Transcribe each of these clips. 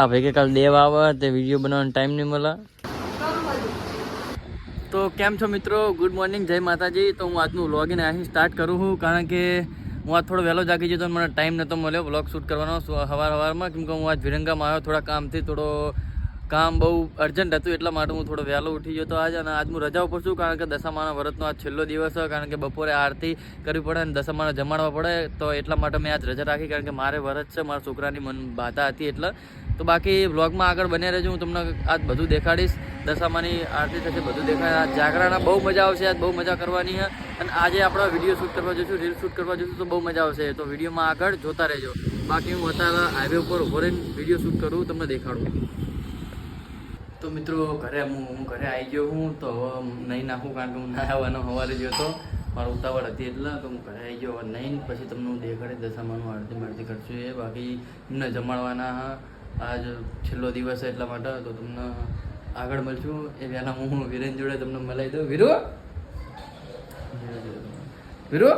આ ભાઈ કાલ દેવ આવે, તે વીડિયો બનાવવાનો ટાઈમ નહીં મળે. તો કેમ છો મિત્રો? ગુડ મોર્નિંગ જય માતાજી. તો હું આજનું વ્લોગિંગ અહીં સ્ટાર્ટ કરું છું, કારણ કે હું આજ થોડો વહેલો જાગી જતો મને ટાઈમ નહોતો મળ્યો વ્લોગ શૂટ કરવાનો. સવાર સવારમાં કેમ કે હું આજ વિરંગામાં આવ્યો, થોડા કામથી થોડો કામ બહુ અર્જન્ટ હતું, એટલા માટે હું થોડો વહેલો ઉઠી ગયો તો આજ. અને આજ હું રજા ઉપર છું, કારણ કે દશામાના વ્રતનો આજ છેલ્લો દિવસ છે, કારણ કે બપોરે આરતી કરવી પડે અને દશામાને જમાડવા પડે. તો એટલા માટે મેં આજ રજા રાખી, કારણ કે મારે વ્રત છે, મારા છોકરાની મન બાધા હતી એટલે તો બાકી વ્લોગમાં આગળ બન્યા રહેજો, હું તમને આજ બધું દેખાડીશ. દશામાની આરતી થશે, બધું દેખાડ આજ જાગરાના બહુ મજા આવશે, આજ બહુ મજા કરવાની છે અને આજે આપણે વીડિયો શૂટ કરવા જઈશું રીલ શૂટ કરવા જઈશું, તો બહુ મજા આવશે. તો વિડીયોમાં આગળ જોતા રહેજો. બાકી હું અત્યારે હાઈવે ઉપર ઊભો રહીને વીડિયો શૂટ કરું, તમને દેખાડું. તો મિત્રો, ઘરે હું હું ઘરે આવી ગયો હું, તો નહીં નાખું કારણ કે હું ના આવવાનો સવારે ગયો હતો. મારો ઉતાવળ હતી એટલે તો હું ઘરે આવી ગયો. નહીં, પછી તમને હું દેખાડી દશામાનું આરતી મારતી કરશું એ. બાકી એમને જમાડવાના હા. આજ છેલ્લો દિવસ એટલા માટે તો તમને આગળ મળશું. એ પહેલાં હું વિરેન જોડે તમને મલાઈ દઉં. વીરુ? વીરુ?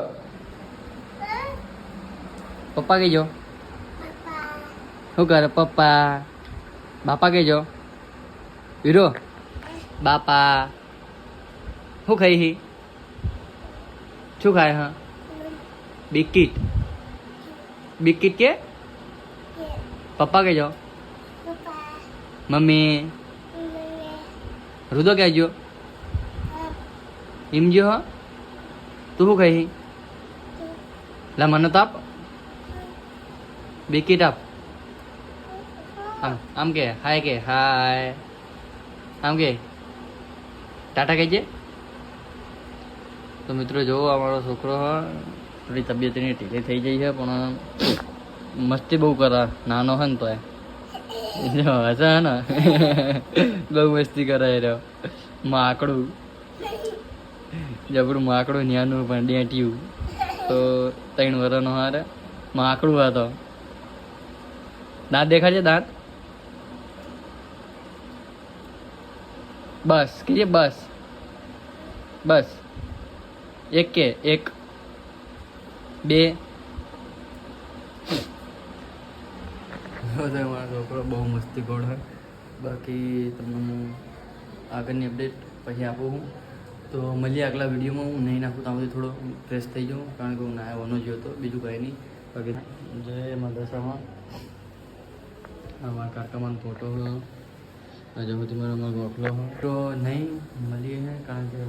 પપ્પા કહેજો. શું કરે પપ્પા? બાપા કહેજો. વીરો? બાપા? શું ખાઈ હી? શું ખાય હા? બિસ્કીટ. બિસ્કીટ કે? પપ્પા કહેજો. મમ્મી? રુદો કહેજો. ઈમજો હા. તું શું કહી? લા મને તો આપ. બિકીટ આપ. આમ આમ કે હાય કે હાય. આમ કે ટાટા કહેજે. તો મિત્રો જોવો અમારો છોકરો હ. થોડી તબિયત એની ઢીલી થઈ ગઈ છે પણ મસ્તી બહુ કરા. નાનો હે ને તો એ જો હશે ને બહુ મસ્તી કરાય રહ્યો માકડું જબરું માકડું ન્યાનું પણ ડેટ્યું તો ત્રણ વરનો હારે માકડું હતો દાંત દેખાડશે દાંત બસ કીજે બસ બસ એક કે એક બે મારો છોકરો, બહુ મસ્તી ગોળ હોય બાકી તમને હું આગળની અપડેટ પછી આપું હું તો મળીએ આગલા વિડીયોમાં હું નહીં નાખું ત્યાં સુધી થોડો ફ્રેશ થઈ જાઉં, કારણ કે હું નાહવાનો જ હતો બીજું કંઈ નહીં. બાકી જય મદરસામાં અમારા કાકામાં ફોટો આજે સુધી મારો મારો ગોખલો તો નહીં, મળીએ કારણ કે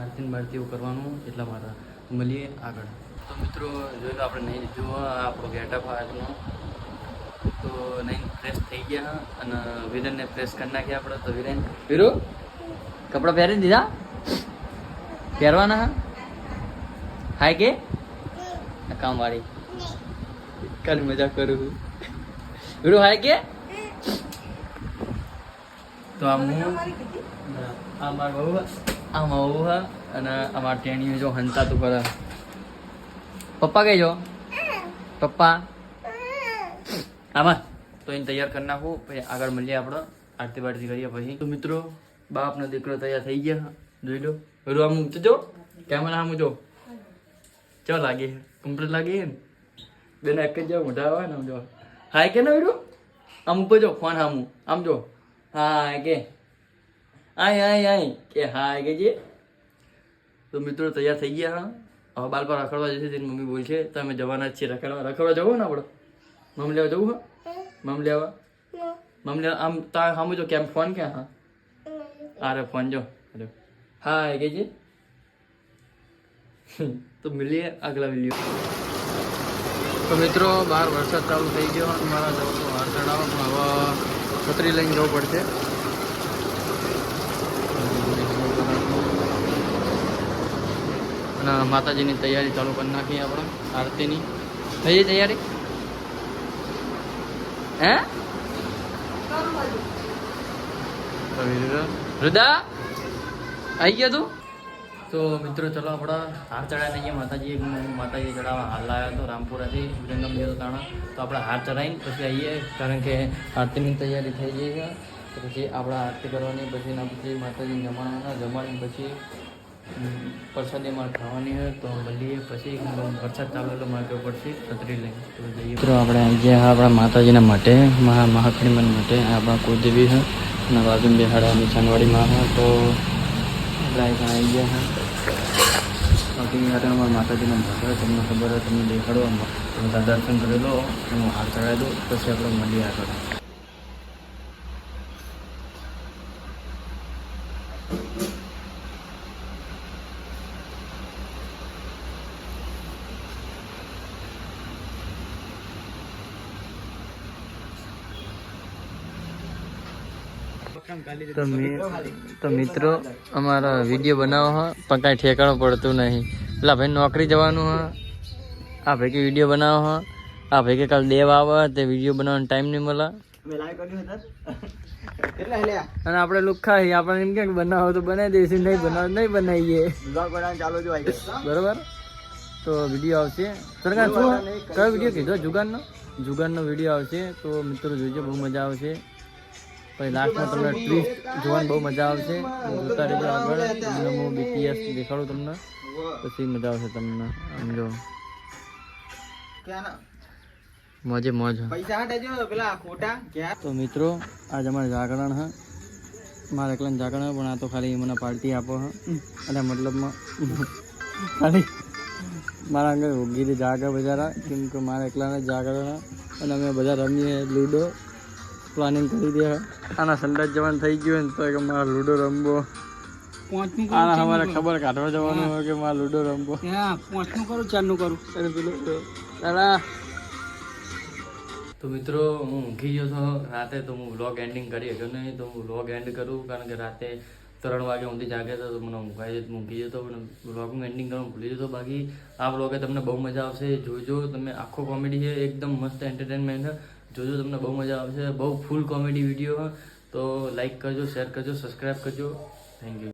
આરતી બારતીઓ કરવાનું એટલા માટે. મળીએ આગળ. તો મિત્રો, જોઈ લો, આપણે નહીં જોવા આપણો ગેટઅપ આજનો તો નહીં ફ્રેશ થઈ ગયા અને વિરનને ફ્રેશ કરી નાખ્યા આપણે. તો વિરેન, વીરુ, કપડાં પહેરી દીધા? પહેરવાના હાય કે? કામવાળી. કાલે મજા કરું વીરુ, હાય કે? તો આ હું, આ માર બહુ આ મારું બહુ અને અમારા ટેણીઓ જો હંતા તું કરે. પપ્પા કહેજો. પપ્પા. આમાં તો એને તૈયાર કરી નાખું, પછી આગળ મળીએ આપણે આરતી બારતી કરીએ પછી. તો મિત્રો બાપનો દીકરો તૈયાર થઈ ગયા. જોઈ લો. પેલું આમ તો જો કેમેરા આમ જો? ચો લાગે? કમ્પ્લીટ લાગે ને બેન, એક જ જાવ મોટા આવે ને આમ જો. હાય કે ના બેડું આમ ઉપર જો, ફોન આમ આમ જો. હા કે. આય આય આય. કે હા કે જે. તો મિત્રો, તૈયાર થઈ ગયા હા. હવે પર રખડવા જશે તેની મમ્મી બોલ છે તમે જવાના જ છીએ, રખડવા રખડવા જવું ને આપણે. મમ લેવા જવું હા? મમ લેવા? મમ લેવા? આમ તા સામું જો કેમ ફોન ક્યાં હા? અરે ફોન જો. હા કે જે તો મળીએ આગલા વીડિયો તો મિત્રો બહાર વરસાદ ચાલુ થઈ ગયો અને મારા જવું તો બહાર ચડાવવા પણ હવે છત્રી લઈને જવું પડશે. અને માતાજીની તૈયારી ચાલુ કરી નાખી આપણે આરતીની. થઈ તૈયારી? હે? હૃદા આવી ગયા તું? તો મિત્રો ચલો આપણા હાર ચડાવી દઈએ માતાજી માતાજી ચડાવવા હાલ લાવ્યા તો રામપુરાથી વિરંગમ ગયો તાણા. તો આપણે હાર ચડાવીને પછી આવીએ કારણ કે આરતીની તૈયારી થઈ ગઈ પછી આપણે આરતી કરવાની, પછી ના પછી માતાજી જમાડવાના જમાડીને પછી પ્રસાદી મારે ખાવાની હોય તો મળીએ. પછી વરસાદ ચાલુ કેવું પડશે. છત્રી લઈને. તો જઈએ. મિત્રો, આપણે ગયા આપણા માતાજીના માટે મહા મહાકડીમન માટે આપણા કુદેવી છે અને બાજુ બિહાડા ચાંદવાડીમાં હા તો આવી ગયા હા. બાકી અમારા માતાજીના ભગવાન તમને ખબર હોય તમને દેખાડો. તમે દર્શન કરી લો હું હાથ ચડાવી દઉં પછી આપણે મળીએ આગળ. તો તો મિત્રો અમારા વીડિયો બનાવો હા. પણ કાંઈ ઠેકાણું પડતું નહીં. પેલા ભાઈ નોકરી જવાનું હા. આ ભાઈ કે વીડિયો બનાવો હા. આ ભાઈ કે કાલ દેવ આવે તે વીડિયો બનાવવાનો ટાઈમ નહીં મળે. અને આપણે લુખા છીએ. આપણે એમ કે બનાવો તો બનાવી દઈશું નહીં બનાવ નહીં બનાવીએ. બરોબર? તો વીડિયો આવશે. સરકાર શું કયો વીડિયો કીધો? જુગાનનો? જુગાનનો વીડિયો આવશે. તો મિત્રો જોઈજો બહુ મજા આવશે. પછી લાસ્ટમાં તમને ટ્વિસ્ટ જોવાની બહુ મજા આવશે. જોતા રહેજો આગળ. તમને હું બીપીએસ દેખાડું તમને. પછી મજા આવશે તમને. સમજો મોજે મોજ. તો મિત્રો આજ અમારે જાગરણ હ. મારે એકલા જાગરણ પણ આ તો ખાલી મને પાર્ટી આપો હા. અને મતલબમાં ખાલી મારા અંગે ઉગીરી જાગે બજારા કેમ કે મારે એકલાને જાગરણ. અને અમે બધા રમીએ લૂડો. પ્લાનિંગ કરી દે આના સંડાસ જવાનું થઈ ગયું ને તો કે મારે લૂડો રમવો. આના અમારે ખબર કાઢવા જવાનું હોય કે મારે લૂડો રમવો. પાંચનું કરું ચારનું કરું. પેલું દાદા તો મિત્રો હું ઊંઘી ગયો છો. રાતે તો હું વ્લોગ એન્ડિંગ કરી શક્યો નહીં. તો હું વ્લોગ એન્ડ કરું કારણ કે રાતે ત્રણ વાગે ઊંધી જાગે તો મને ઊંઘાઈ જતો ઊંઘી જતો પણ વ્લોગનું એન્ડિંગ કરવાનું ભૂલી જતો. બાકી આ વ્લોગે તમને બહુ મજા આવશે. જોજો તમે આખો કોમેડી છે. એકદમ મસ્ત એન્ટરટેનમેન્ટ છે. જોજો, તમને બહુ મજા આવશે. બહુ ફૂલ કોમેડી વીડિયો તો લાઈક કરજો શેર કરજો સબસ્ક્રાઈબ કરજો. Thank you